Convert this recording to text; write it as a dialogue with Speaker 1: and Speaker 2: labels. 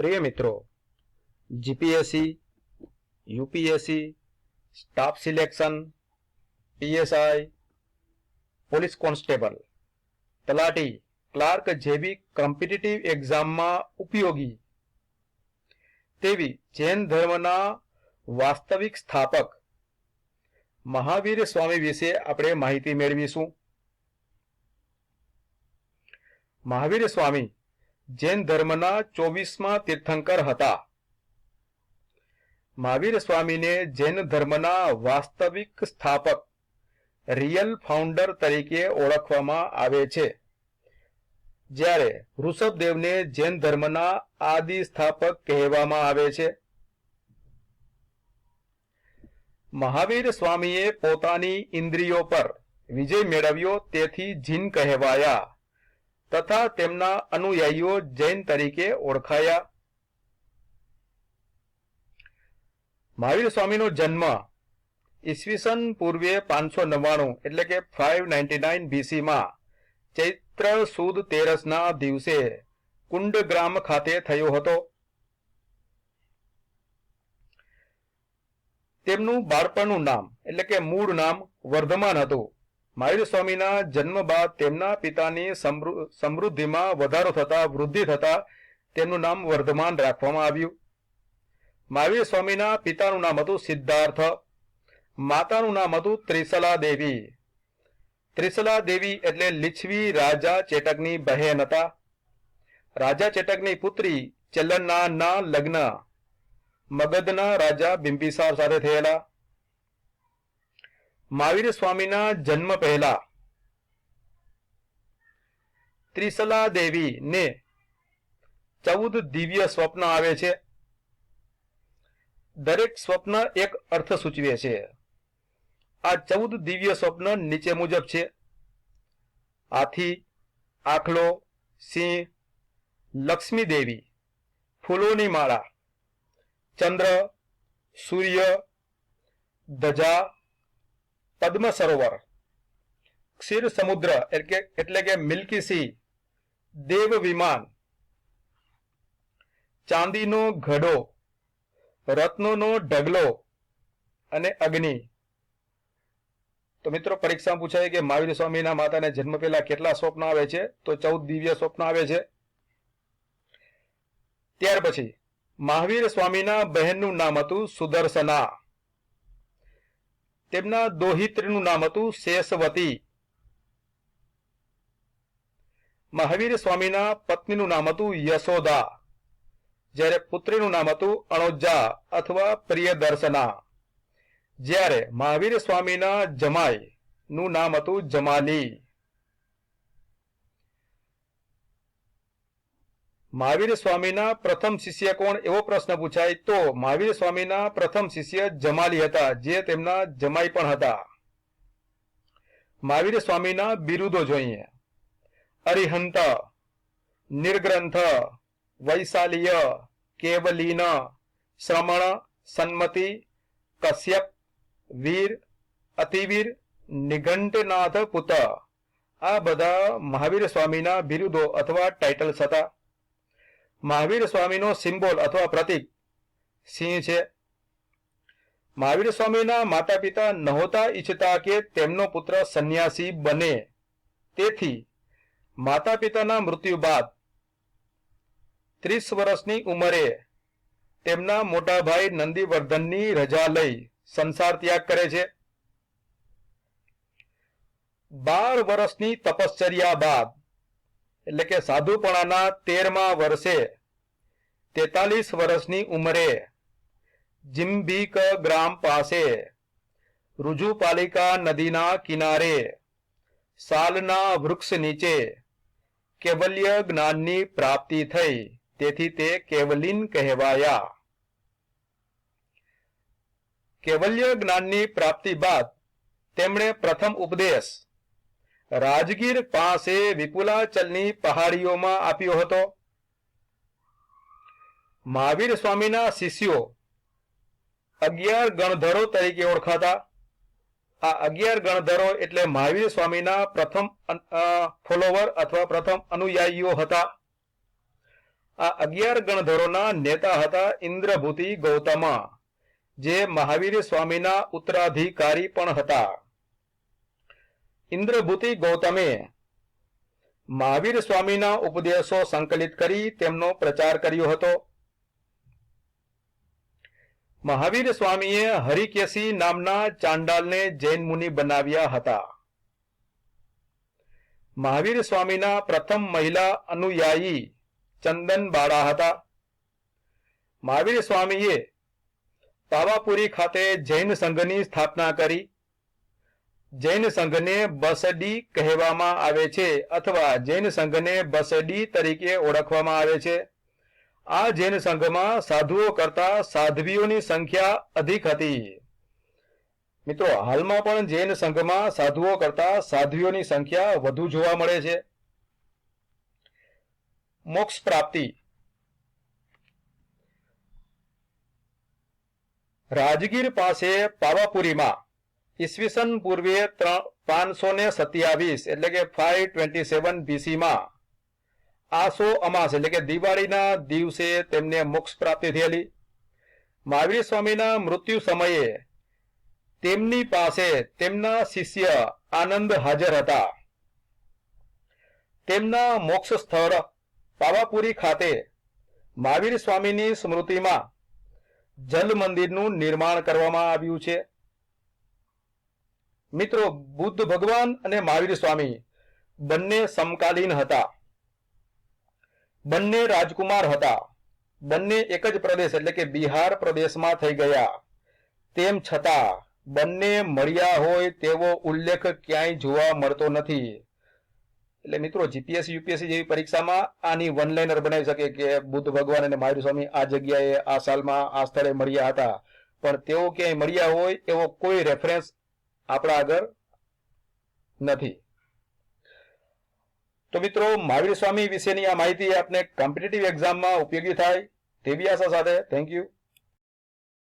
Speaker 1: પ્રિય મિત્રો GPSC UPSC staff selection PSI police constable તલાટી ક્લાર્ક જેવી કોમ્પિટિટિવ એક્ઝામમાં ઉપયોગી, તેવી જૈન ધર્મના વાસ્તવિક સ્થાપક, મહાવીર સ્વામી વિશે આપણે માહિતી મેળવીશું. મહાવીર સ્વામી જૈન ધર્મના ચોવીસમાં તીર્થંકર હતા. મહાવીર સ્વામીને જૈન ધર્મના વાસ્તવિક સ્થાપક, રિયલ ફાઉન્ડર તરીકે ઓળખવામાં આવે છે. જ્યારે વૃષભદેવને જૈન ધર્મના આદિ સ્થાપક કહેવામાં આવે છે. મહાવીર સ્વામીએ પોતાની ઇન્દ્રિયો પર વિજય મેળવ્યો તેથી જીન કહેવાયા. તથા તેમના અનુયાયીઓ જૈન તરીકે ઓળખાયા. મહાવીર સ્વામીનો જન્મ ઈસવીસન પૂર્વે પાંચસો નવ્વાણું, એટલે કે ફાઇવ નાઇન્ટી નાઇન બીસીમાં ચૈત્ર સુદ તેરસના દિવસે કુંડગ્રામ ખાતે થયો હતો. તેમનું બાળપણનું નામ, એટલે કે મૂળ નામ વર્ધમાન હતું. મહાવીર સ્વામીના જન્મ બાદ તેમના પિતાની સમૃ- સમૃદ્ધિમાં વધારો થતા, વૃદ્ધિ થતા તેમનું નામ વર્ધમાન રાખવામાં આવ્યું. મહાવીર સ્વામીના પિતાનું નામ હતું સિદ્ધાર્થ, માતાનું નામ હતું ત્રિસલા દેવી. ત્રિસલા દેવી એટલે લીછવી રાજા ચેટકની બહેન હતા. રાજા ચેટકની પુત્રી ચલનના લગ્ન, મગધના રાજા બિંબિસાર સાથે થયેલા. મહાવીર સ્વામીના જન્મ પહેલા ત્રિસલા દેવી ને ચૌદ દિવ્ય સ્વપ્ન આવે છે. દરેક સ્વપ્ન એક અર્થ સૂચવે છે. આ ચૌદ દિવ્ય સ્વપ્ન નીચે મુજબ છે. હાથી, આખલો, સિંહ, લક્ષ્મી દેવી, ફૂલોની માળા, ચંદ્ર, સૂર્ય, ધજા પદ્મ સરોવર ક્ષીર સમુદ્ર એટલે કે- મિલ્કી સી. દેવ વિમાન. ચાંદીનો ઘડો. રત્નોનો ઢગલો. અને અગ્નિ. તો મિત્રો પરીક્ષામાં પૂછાય કે મહાવીર સ્વામીના માતાને જન્મ પહેલા કેટલા સ્વપ્ન આવે છે? તો ચૌદ દિવ્ય સ્વપ્ન આવે છે. ત્યાર પછી, મહાવીર સ્વામીના બહેનનું નામ હતું સુદર્શના. તેમના દોહિત્રીનું નામ હતું શેષવતી. મહાવીર સ્વામીના પત્નીનું નામ હતું યશોદા. જ્યારે પુત્રીનું નામ હતું અણોજા અથવા પ્રિયદર્શના. જ્યારે મહાવીર સ્વામીના જમાઈ નું નામ હતું જમાલી મહાવીર સ્વામીના પ્રથમ શિષ્ય કોણ? એવો પ્રશ્ન પૂછાય તો મહાવીર સ્વામીના પ્રથમ શિષ્ય જમાલી હતા, જે તેમના જમાઈ પણ હતા. મહાવીર સ્વામીના બિરુદો જોઈએ. અરિહંત, નિર્ગ્રંથ, વૈશાલીય, કેવલીન, શ્રમણ, સન્મતિ, કશ્યપ, વીર, અતિવીર નિઘંટનાથ પુત આ બધા મહાવીર સ્વામીના બિરુદો અથવા ટાઇટલ્સ હતા. મહાવીર સ્વામીનો સિમ્બોલ અથવા પ્રતીક સિંહ છે. મહાવીર સ્વામીના માતા પિતા નહોતા ઈચ્છતા કે તેમનો પુત્ર સંન્યાસી બને. તેથી માતા પિતાના મૃત્યુ બાદ ત્રીસ વર્ષની ઉંમરે તેમના મોટા ભાઈ નંદીવર્ધનની રજા લઈ સંસાર ત્યાગ કરે છે. બાર વર્ષની તપશ્ચર્યા બાદ એટલે કે સાધુપણાના તેરમા વર્ષે, તેતાલીસ વર્ષની ઉંમરે, જિમ્બીક ગ્રામ પાસે, રુજુપાલિકા નદીના કિનારે, સાલના વૃક્ષ નીચે કેવલ્ય જ્ઞાનની પ્રાપ્તિ થઈ. તેથી તે કેવલિન કહેવાયા. કેવલ્ય જ્ઞાનની પ્રાપ્તિ બાદ તેમણે પ્રથમ ઉપદેશ રાજગીર પાસે વિપુલાચલની પહાડીઓમાં આપ્યો હતો. મહાવીર સ્વામીના શિષ્યો અગિયાર ગણધરો તરીકે ઓળખાતા. આ અગિયાર ગણધરો એટલે મહાવીર સ્વામીના પ્રથમ ફોલોવર અથવા પ્રથમ અનુયાયીઓ હતા. આ અગિયાર ગણધરોના નેતા હતા ઇન્દ્રભૂતિ ગૌતમા, જે મહાવીર સ્વામીના ઉત્તરાધિકારી પણ હતા. ઇન્દ્રભૂતિ ગૌતમે મહાવીર સ્વામીના ઉપદેશો સંકલિત કરી તેમનો પ્રચાર કર્યો હતો. મહાવીર સ્વામીએ હરિકેશી નામના ચાંડાલને જૈન મુનિ બનાવ્યા હતા. મહાવીર સ્વામીના પ્રથમ મહિલા અનુયાયી ચંદન બાળા હતા. મહાવીર સ્વામીએ પાવાપુરી ખાતે જૈન સંઘની સ્થાપના કરી. જૈન સંઘને બસડી કહેવામાં આવે છે અથવા જૈન સંઘને બસડી તરીકે ઓળખવામાં આવે છે. આ જૈન સંઘમાં સાધુઓ કરતા સાધ્વીઓની સંખ્યા અધિક હતી. મિત્રો, હાલમાં પણ જૈન સંઘમાં સાધુઓ કરતા સાધ્વીઓની સંખ્યા વધુ જોવા મળે છે. મોક્ષ પ્રાપ્તિ. રાજગીર પાસે પાવાપુરીમાં ઈસવીસન પૂર્વે પાંચસો ને સત્યાવીસ, એટલે કે ફાઈવ ટ્વેન્ટી સેવન બીસીમાં આસો અમાસ, એટલે કે દિવાળીના દિવસે તેમને મોક્ષ પ્રાપ્તિ થયેલી. મહાવીર સ્વામીના મૃત્યુ સમયે તેમની પાસે તેમના શિષ્ય આનંદ હાજર હતા. તેમના મોક્ષ સ્થળ પાવાપુરી ખાતે મહાવીર સ્વામીની સ્મૃતિમાં જલ મંદિરનું નિર્માણ કરવામાં આવ્યું છે. મિત્રો, બુદ્ધ ભગવાન અને મહાવીર સ્વામી બંને સમકાલીન હતા. બંને રાજકુમાર હતા. બંને એક જ પ્રદેશ, એટલે કે બિહાર પ્રદેશમાં થઈ ગયા. તેમ છતાં, બંને મળ્યા હોય તેવો ઉલ્લેખ ક્યાંય જોવા મળતો નથી. એટલે મિત્રો જીપીએસસી યુપીએસસી જેવી પરીક્ષામાં આની વન લાઇનર બનાવી શકે કે બુદ્ધ ભગવાન અને મહાવીર સ્વામી આ જગ્યાએ, આ સાલમાં, આ સ્થળે મળ્યા હતા. પણ તેઓ ક્યાંય મળ્યા હોય એવો કોઈ રેફરન્સ આપણા આગળ નથી. તો મિત્રો, મહાવીર સ્વામી વિશેની આ માહિતી આપને કોમ્પિટિટિવ એક્ઝામમાં ઉપયોગી થાય તેવી આશા સાથે થેન્ક યુ